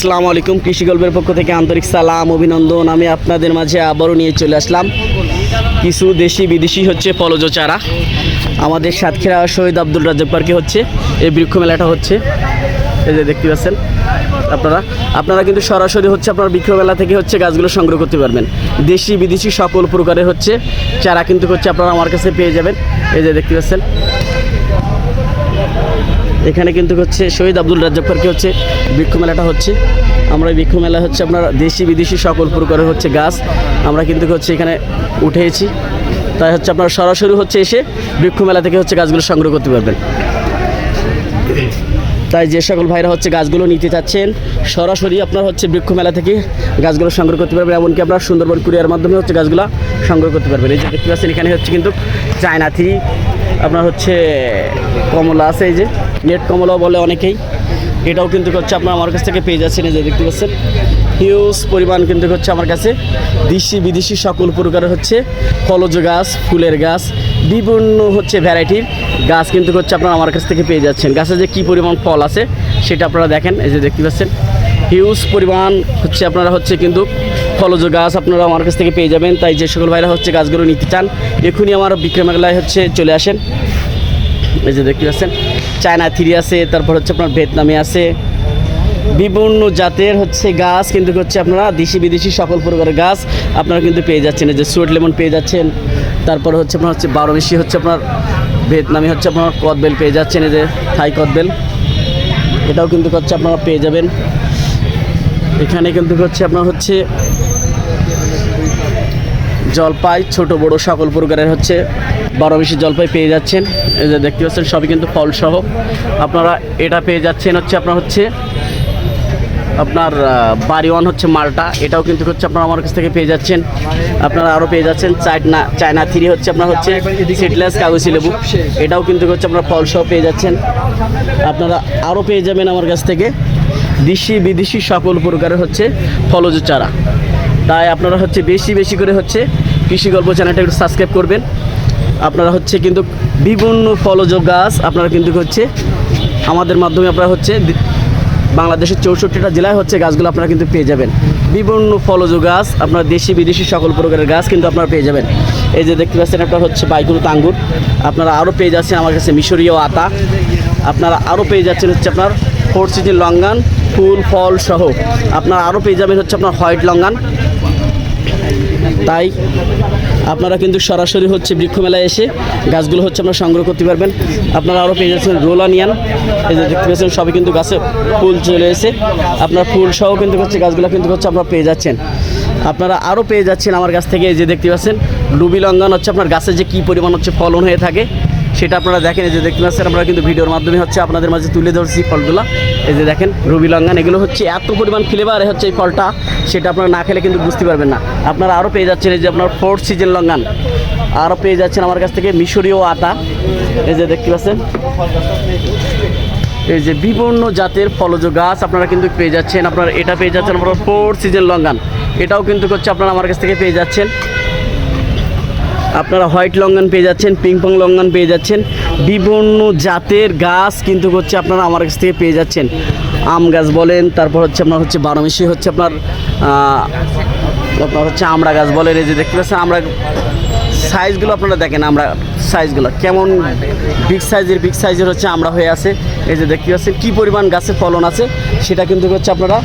আসসালামু আলাইকুম, কৃষি গল্পের পক্ষ থেকে আন্তরিক সালাম, অভিনন্দন। আমি আপনাদের মাঝে আবারও নিয়ে চলে আসলাম। কিছু দেশি বিদেশি হচ্ছে পলজ চারা। আমাদের সাতক্ষীরা শহীদ আব্দুল রাজ্জাক পার্কে হচ্ছে, এই বৃক্ষ মেলাটা হচ্ছে। এই যে দেখতে পাচ্ছেন আপনারা। আপনারা কিন্তু সরাসরি হচ্ছে আপনার বৃক্ষ মেলা থেকে হচ্ছে গাছগুলো সংগ্রহ করতে পারবেন। দেশি বিদেশি সকল প্রকারের হচ্ছে চারা কিন্তু হচ্ছে আপনারা আমার কাছে পেয়ে যাবেন। এই যে দেখতে পাচ্ছেন এখানে কিন্তু হচ্ছে শহীদ আব্দুল রাজ্জাক পার্কে হচ্ছে? বৃক্ষ মেলাটা হচ্ছে। আমরা বৃক্ষ মেলা হচ্ছে আপনার দেশি, বিদেশি সকল প্রকারের হচ্ছে গাছ আমরা কিন্তু হচ্ছে এখানে উঠেছি। তাই হচ্ছে আপনার সরাসরি হচ্ছে এসে বৃক্ষ মেলা থেকে হচ্ছে গাছগুলো সংগ্রহ করতে পারবেন। তাই যে সকল ভাইরা হচ্ছে গাছগুলো নিতে চাচ্ছেন, সরাসরি আপনার হচ্ছে বৃক্ষ মেলা থেকে গাছগুলো সংগ্রহ করতে পারবেন, এমনকি আপনার সুন্দরবন কুরিয়ার মাধ্যমে হচ্ছে গাছগুলো সংগ্রহ করতে পারবেন। এই যে দেখতে পাচ্ছেন, এখানে হচ্ছে কিন্তু চায়না আপনার হচ্ছে কমলা আছে এই যে। নেট কমলা বলে অনেকেই। এটাও কিন্তু হচ্ছে আপনার আমার কাছ থেকে পেয়ে যাচ্ছেন এই যে দেখতে পাচ্ছেন। হিউজ পরিমাণ কিন্তু হচ্ছে আমার কাছে। দেশি, বিদেশি সকল প্রকারের হচ্ছে ফলজ গাছ, ফুলের গাছ, বিভিন্ন হচ্ছে ভ্যারাইটির গাছ কিন্তু হচ্ছে আপনারা আমার কাছ থেকে পেয়ে যাচ্ছেন। গাছে যে কী পরিমাণ ফল আছে সেটা আপনারা দেখেন, এই যে দেখতে পাচ্ছেন। হিউজ পরিমাণ হচ্ছে আপনারা হচ্ছে কিন্তু ফলজ গাছ আপনারা আমার কাছ থেকে পেয়ে যাবেন। তাই যে সকল ভাইরা হচ্ছে গাছগুলো নিতে চান এখনই আমার বিক্রমেলায় হচ্ছে চলে আসেন। এই যে দেখতে পাচ্ছেন, চায়না থ্রি আছে, তারপর হচ্ছে আপনার ভিয়েতনামি আছে। বিভিন্ন জাতের হচ্ছে গাছ, কিন্তু হচ্ছে আপনারা দেশি বিদেশি সকল প্রকারের গাছ আপনারা কিন্তু পেয়ে যাচ্ছেন। এই যে সুয়েট লেমন পেয়ে যাচ্ছেন, তারপর হচ্ছে আপনার হচ্ছে বারো মিশি হচ্ছে আপনার, ভিয়েতনামি হচ্ছে আপনার কদবেল পেয়ে যাচ্ছেন। এই যে থাই কদবেল, এটাও কিন্তু হচ্ছে আপনারা পেয়ে যাবেন। এখানে কিন্তু হচ্ছে আপনার হচ্ছে জলপাই, ছোট বড় সকল প্রকারের হচ্ছে বারো বেশি জলপাই পেয়ে যাচ্ছেন। যে দেখতে পাচ্ছেন, সবই কিন্তু ফলসহ। আপনারা এটা পেয়ে যাচ্ছেন হচ্ছে আপনার হচ্ছে, আপনার বাড়ি ওয়ান হচ্ছে মালটা। এটাও কিন্তু হচ্ছে আপনারা আমার কাছ থেকে পেয়ে যাচ্ছেন। আপনারা আরও পেয়ে যাচ্ছেন। চায়না চায়না থ্রি হচ্ছে আপনার হচ্ছে সিডলেস কাগজি লেবু। এটাও কিন্তু হচ্ছে আপনারা ফলসহ পেয়ে যাচ্ছেন। আপনারা আরও পেয়ে যাবেন আমার কাছ থেকে। দেশি, বিদেশি সকল প্রকারের হচ্ছে ফলজ চারা। তাই আপনারা হচ্ছে বেশি বেশি করে হচ্ছে কৃষি গল্প চ্যানেলটা একটু সাবস্ক্রাইব করবেন। আপনারা হচ্ছে কিন্তু বিভিন্ন ফলজ গাছ আপনারা কিন্তু হচ্ছে আমাদের মাধ্যমে আপনারা হচ্ছে বাংলাদেশের চৌষট্টিটা জেলায় হচ্ছে গাছগুলো আপনারা কিন্তু পেয়ে যাবেন। বিভিন্ন ফলজ গাছ, আপনার দেশি বিদেশি সকল প্রকারের গাছ কিন্তু আপনারা পেয়ে যাবেন। এই যে দেখতে পাচ্ছেন আপনার হচ্ছে বাইকুরু আঙ্গুর আপনারা আরও পেয়ে যাচ্ছেন আমার কাছে মিশরীয় আতা। আপনারা আরও পেয়ে যাচ্ছেন হচ্ছে আপনার ফোর সিটি লঙ্গান, ফুল, ফল সহ। আপনারা আরও পেয়ে যাবেন হচ্ছে আপনার হোয়াইট লঙ্গান। তাই আপনারা কিন্তু সরাসরি হচ্ছে বৃক্ষ মেলায় এসে গাছগুলো হচ্ছে আপনারা সংগ্রহ করতে পারবেন। আপনারা আরও পেয়ে যাচ্ছেন রোলানিয়ান। এই যে দেখতে পাচ্ছেন, সবই কিন্তু গাছে ফুল চলে এসে আপনার ফুল সহ কিন্তু হচ্ছে গাছগুলো কিন্তু হচ্ছে আপনারা পেয়ে যাচ্ছেন। আপনারা আরও পেয়ে যাচ্ছেন আমার কাছ থেকে যে দেখতে পাচ্ছেন লুবি লঙ্ঘন হচ্ছে আপনার গাছে যে কী পরিমাণ হচ্ছে ফলন হয়ে থাকে। সেটা আপনারা দেখেন, এই যে দেখতে পাচ্ছেন, আমরা কিন্তু ভিডিওর মাধ্যমে হচ্ছে আপনাদের মাঝে তুলে ধরছি ফলগুলো। এই যে দেখেন, রুবি লঙ্ঘন এগুলো হচ্ছে এত পরিমাণ ফ্লেভার হচ্ছে এই ফলটা, সেটা আপনারা না খেলে কিন্তু বুঝতে পারবেন না। আপনারা আরও পেয়ে যাচ্ছেন এই যে আপনার ফোর্থ সিজন লঙ্গান আরও পেয়ে যাচ্ছেন আমার কাছ থেকে মিশরীয় আতা এই যে দেখতে পাচ্ছেন, এই যে বিভিন্ন জাতের ফলজ গাছ আপনারা কিন্তু পেয়ে যাচ্ছেন। আপনারা এটা পেয়ে যাচ্ছেন, আপনার ফোর সিজন লঙ্গান এটাও কিন্তু হচ্ছে আপনারা আমার কাছ থেকে পেয়ে যাচ্ছেন। আপনারা হোয়াইট লঙ্গন পেয়ে যাচ্ছেন পিংপং লঙ্গন পেয়ে যাচ্ছেন। বিভিন্ন জাতের গাছ কিন্তু হচ্ছে আপনারা আমার কাছ থেকে পেয়ে যাচ্ছেন। আম গাছ বলেন, তারপর হচ্ছে আপনার হচ্ছে বারোমিশি হচ্ছে আপনার আপনার হচ্ছে আমড়া গাছ বলেন, এই যে দেখতে পাচ্ছেন, আমরা সাইজগুলো আপনারা দেখেন, আমরা সাইজগুলো কেমন বিগ সাইজের বিগ সাইজের হচ্ছে আমরা হয়ে আছে। এই যে দেখতে পাচ্ছেন, কী পরিমাণ গাছে ফলন আছে, সেটা কিন্তু হচ্ছে আপনারা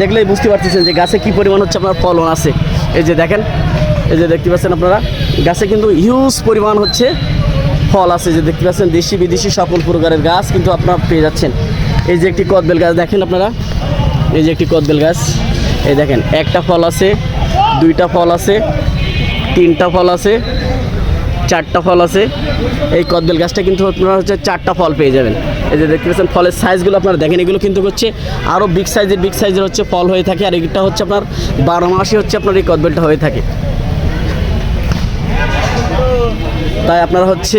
দেখলেই বুঝতে পারতেছেন যে গাছে কী পরিমাণ হচ্ছে আপনার ফলন আছে। এই যে দেখেন, এই যে দেখতে পাচ্ছেন আপনারা গাছে কিন্তু হিউজ পরিমাণ হচ্ছে ফল আছে, যে দেখতে পাচ্ছেন দেশি বিদেশি সকল প্রকারের গাছ কিন্তু আপনারা পেয়ে যাচ্ছেন। এই যে একটি কদবেল গাছ, দেখেন আপনারা? এই যে একটি কদবেল গাছ, এই দেখেন, একটা ফল আছে, দুইটা ফল আছে, তিনটা ফল আছে, চারটা ফল আছে। এই কদবেল গাছটা কিন্তু আপনারা হচ্ছে চারটা ফল পেয়ে যাবেন। এই যে দেখতে পাচ্ছেন, ফলের সাইজগুলো আপনারা দেখেন, এগুলো কিন্তু হচ্ছে আরও বিগ সাইজের বিগ সাইজের হচ্ছে ফল হয়ে থাকে, আর এটা হচ্ছে আপনার বারো মাসে হচ্ছে আপনার এই কদবেলটা হয়ে থাকে। তাই আপনারা হচ্ছে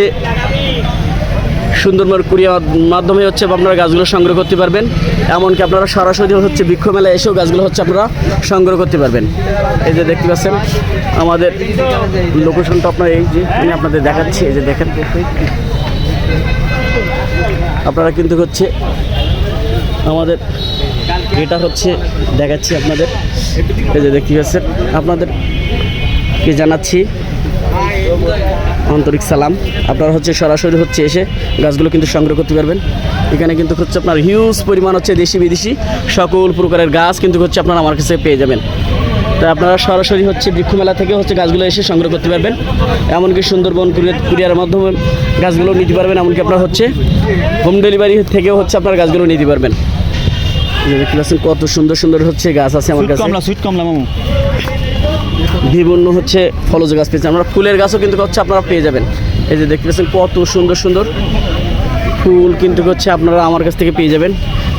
সুন্দরবন কুরিয়ার মাধ্যমে হচ্ছে আপনারা গাছগুলো সংগ্রহ করতে পারবেন। এমনকি আপনারা সরাসরি হচ্ছে বৃক্ষ মেলায় এসেও গাছগুলো হচ্ছে আপনারা সংগ্রহ করতে পারবেন। এই যে দেখতে পাচ্ছেন, আমাদের লোকেশনটা আপনার এই যে, আমি আপনাদের দেখাচ্ছি, এই যে দেখেন। আপনারা কিন্তু হচ্ছে আমাদের এটা হচ্ছে দেখাচ্ছি আপনাদের। এই যে দেখতে পাচ্ছেন, আপনাদের কে জানাচ্ছি? আন্তরিক সালাম। আপনারা হচ্ছে সরাসরি হচ্ছে এসে গাছগুলো কিন্তু সংগ্রহ করতে পারবেন। এখানে কিন্তু হচ্ছে আপনার হিউজ পরিমাণ হচ্ছে দেশি বিদেশি সকল প্রকারের গাছ কিন্তু হচ্ছে আপনারা আমার কাছে পেয়ে যাবেন। তাই আপনারা সরাসরি হচ্ছে বৃক্ষ মেলা থেকে হচ্ছে গাছগুলো এসে সংগ্রহ করতে পারবেন। এমনকি সুন্দরবন কুরিয়ার মাধ্যমে গাছগুলো নিতে পারবেন। এমনকি আপনার হচ্ছে হোম ডেলিভারি থেকেও হচ্ছে আপনার গাছগুলো নিতে পারবেন। দেখতে পাচ্ছেন কত সুন্দর সুন্দর হচ্ছে গাছ আছে আমার কাছে। কমলা সুইট কমলা মামু। বিভিন্ন হচ্ছে ফলজ গাছ পেয়েছেন। আমরা ফুলের গাছও কিন্তু হচ্ছে আপনারা পেয়ে যাবেন। এই যে দেখতে পাচ্ছেন কত সুন্দর সুন্দর ফুল কিন্তু হচ্ছে আপনারা আমার কাছ থেকে পেয়ে যাবেন।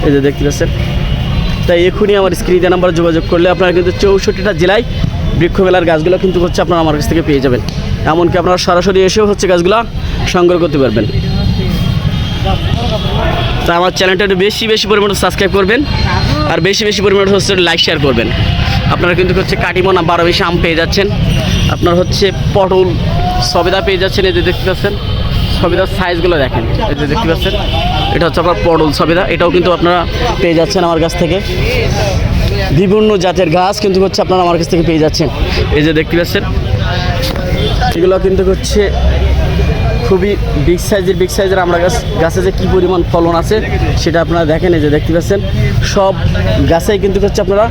এই যে দেখতে পাচ্ছেন। তাই এখনই আমার স্ক্রিনে নাম্বার যোগাযোগ করলে আপনারা কিন্তু চৌষট্টিটা জেলায় বৃক্ষ মেলার গাছগুলো কিন্তু হচ্ছে আপনারা আমার কাছ থেকে পেয়ে যাবেন। এমনকি আপনারা সরাসরি এসেও হচ্ছে গাছগুলো সংগ্রহ করতে পারবেন। তা আমার চ্যানেলটা একটু বেশি বেশি পরিমাণে সাবস্ক্রাইব করবেন। আর বেশি বেশি পরিমাণে হচ্ছে লাইক শেয়ার করবেন। আপনারা কিন্তু হচ্ছে কাটিমোনা বারো বেশি আম পেয়ে যাচ্ছেন। আপনার হচ্ছে পটল, সবেদা পেয়ে যাচ্ছেন, এই যে দেখতে পাচ্ছেন। সবেদার সাইজগুলো দেখেন, এই যে দেখতে পাচ্ছেন। এটা হচ্ছে আপনার পটল, সবেদা। এটাও কিন্তু আপনারা পেয়ে যাচ্ছেন আমার কাছ থেকে। বিভিন্ন জাতের গাছ কিন্তু হচ্ছে আপনারা আমার কাছ থেকে পেয়ে যাচ্ছেন। এই যে দেখতে পাচ্ছেন। এগুলো কিন্তু হচ্ছে খুবই বিগ সাইজের বিগ সাইজের আমরা গাছ, গাছে যে কী পরিমাণ ফলন আছে, সেটা আপনারা দেখেন, এই যে দেখতে পাচ্ছেন। সব গাছেই কিন্তু হচ্ছে আপনারা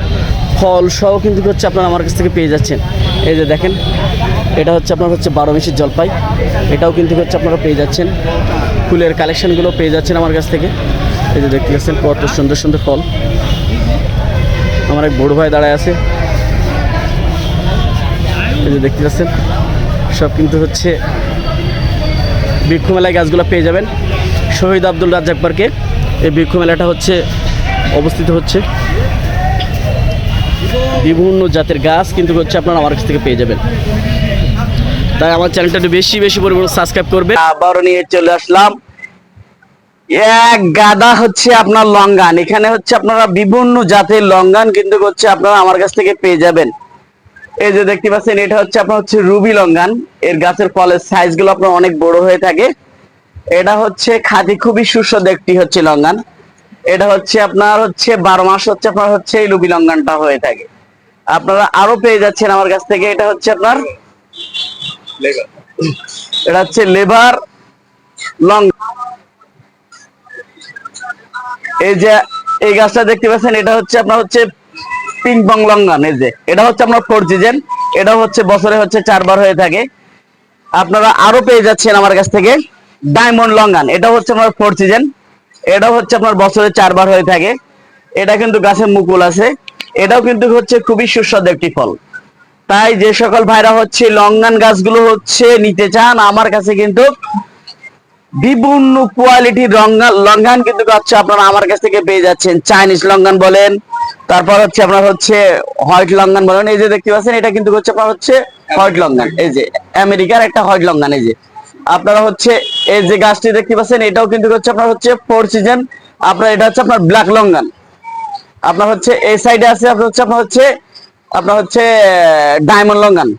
ফল সহ কিন্তু হচ্ছে আপনারা আমার কাছ থেকে পেয়ে যাচ্ছেন। এই যে দেখেন, এটা হচ্ছে আপনার হচ্ছে বারো মিশির জলপাই। এটাও কিন্তু হচ্ছে আপনারা পেয়ে যাচ্ছেন। ফুলের কালেকশানগুলো পেয়ে যাচ্ছেন আমার কাছ থেকে। এই যে দেখতে পাচ্ছেন, কত সুন্দর সুন্দর ফল। আমার এক বড় ভাই দাঁড়ায় আছে। এই যে দেখতে পাচ্ছেন, সব কিন্তু হচ্ছে বৃক্ষ মেলায় গাছগুলো পেয়ে যাবেন। শহীদ আব্দুল রাজ্জাক পার্কে এই বৃক্ষ মেলাটা হচ্ছে অবস্থিত হচ্ছে। বিভিন্ন জাতের গাছ কিন্তু হচ্ছে আপনারা আমার কাছ থেকে পেয়ে যাবেন। তাই আমার চ্যানেলটা একটু বেশি বেশি পরিমাণে সাবস্ক্রাইব করবে আবারও নিয়ে চলে আসলাম। এক গাদা হচ্ছে আপনার লঙ্গান। এখানে হচ্ছে আপনারা বিভিন্ন জাতের লঙ্গান কিন্তু হচ্ছে আপনারা আমার কাছ থেকে পেয়ে যাবেন। এই যে দেখতে পাচ্ছেন, এটা হচ্ছে আপনার হচ্ছে রুবি লঙ্গান। এর গাছের ফলের সাইজগুলো আপনার অনেক বড় হয়ে থাকে। এটা হচ্ছে খাদি খুবই সুস্বাদু একটি হচ্ছে লঙ্গান। এটা হচ্ছে আপনার হচ্ছে বারো মাস হচ্ছে আপনার হচ্ছে এই রুবি লঙ্গানটা হয়ে থাকে। আপনারা আরও পেয়ে যাচ্ছেন আমার কাছ থেকে। এটা হচ্ছে আপনার, এটা হচ্ছে লেবার লং। এই যে, এই গাছটা দেখতে পাচ্ছেন, এটা হচ্ছে আপনার হচ্ছে পিং পং লঙ্গান এই যে। এটা হচ্ছে আপনার ফোর সিজন এটা হচ্ছে বছরে হচ্ছে চারবার হয়ে থাকে। আপনারা আরও পেয়ে যাচ্ছেন আমার কাছ থেকে ডায়মন্ড লঙ্গান এটা হচ্ছে আপনার ফোর সিজন এটা হচ্ছে আপনার বছরে চারবার হয়ে থাকে। এটা কিন্তু গাছে মুকুল আছে। এটাও কিন্তু হচ্ছে খুবই সুস্বাদু একটি ফল। তাই যে সকল ভাইরা হচ্ছে লঙ্গান গাছগুলো হচ্ছে নিতে চান, আমার কাছে কিন্তু বিভিন্ন কোয়ালিটির লঙ্গান লঙ্গান কিন্তু হচ্ছে আপনারা আমার কাছ থেকে পেয়ে যাচ্ছেন। চাইনিজ লঙ্গান বলেন, তারপর হচ্ছে আপনার হচ্ছে হোয়াইট লঙ্গান বলেন, এই যে দেখতে পাচ্ছেন, এটা কিন্তু হচ্ছে আপনার হচ্ছে হোয়াইট লঙ্গান এই যে আমেরিকার একটা হোয়াইট লঙ্গান এই যে। আপনারা হচ্ছে এই যে গাছটি দেখতে পাচ্ছেন, এটাও কিন্তু হচ্ছে আপনার হচ্ছে ফোর সিজন আপনার এটা হচ্ছে আপনার ব্ল্যাক লঙ্গান আপনার হচ্ছে এই সাইডে আছে, আপনার হচ্ছে আপনার হচ্ছে আপনার হচ্ছে ডায়মন্ড লঙ্গান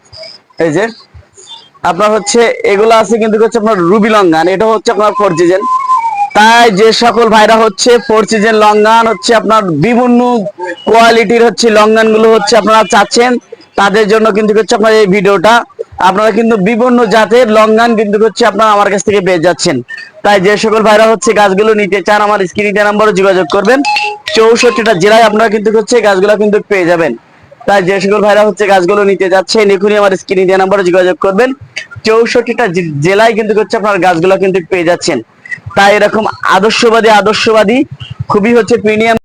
এই যে, আপনার হচ্ছে, এগুলো আছে কিন্তু হচ্ছে আপনার রুবি লঙ্গান এটা হচ্ছে আপনার ফোর সিজন তাই যে সকল ভাইরা হচ্ছে ফোর সিজন লঙ্গান হচ্ছে আপনার বিভিন্ন কোয়ালিটির হচ্ছে লঙ্গানগুলো হচ্ছে আপনারা চাচ্ছেন, তাদের জন্য কিন্তু হচ্ছে আপনার এই ভিডিওটা। আপনারা কিন্তু বিভিন্ন জাতের লঙ্গান কিন্তু হচ্ছে আপনারা আমার কাছ থেকে পেয়ে যাচ্ছেন। তাই যে সকল ভাইরা হচ্ছে গাছগুলো নিতে চান, আমার স্ক্রিনে নাম্বারে যোগাযোগ করবেন। চৌষট্টিটা জেলায় আপনারা কিন্তু হচ্ছে গাছগুলো কিন্তু পেয়ে যাবেন। তাই যে সকল ভাইরা হচ্ছে গাছগুলো নিতে যাচ্ছে এখনই আমার স্ক্রিনে দেওয়া নাম্বারে যোগাযোগ করবেন। চৌষট্টিটা জেলায় কিন্তু হচ্ছে আপনার গাছগুলো কিন্তু পেয়ে যাচ্ছেন। তাই এরকম আদর্শবাদী আদর্শবাদী, খুবই হচ্ছে প্রিমিয়াম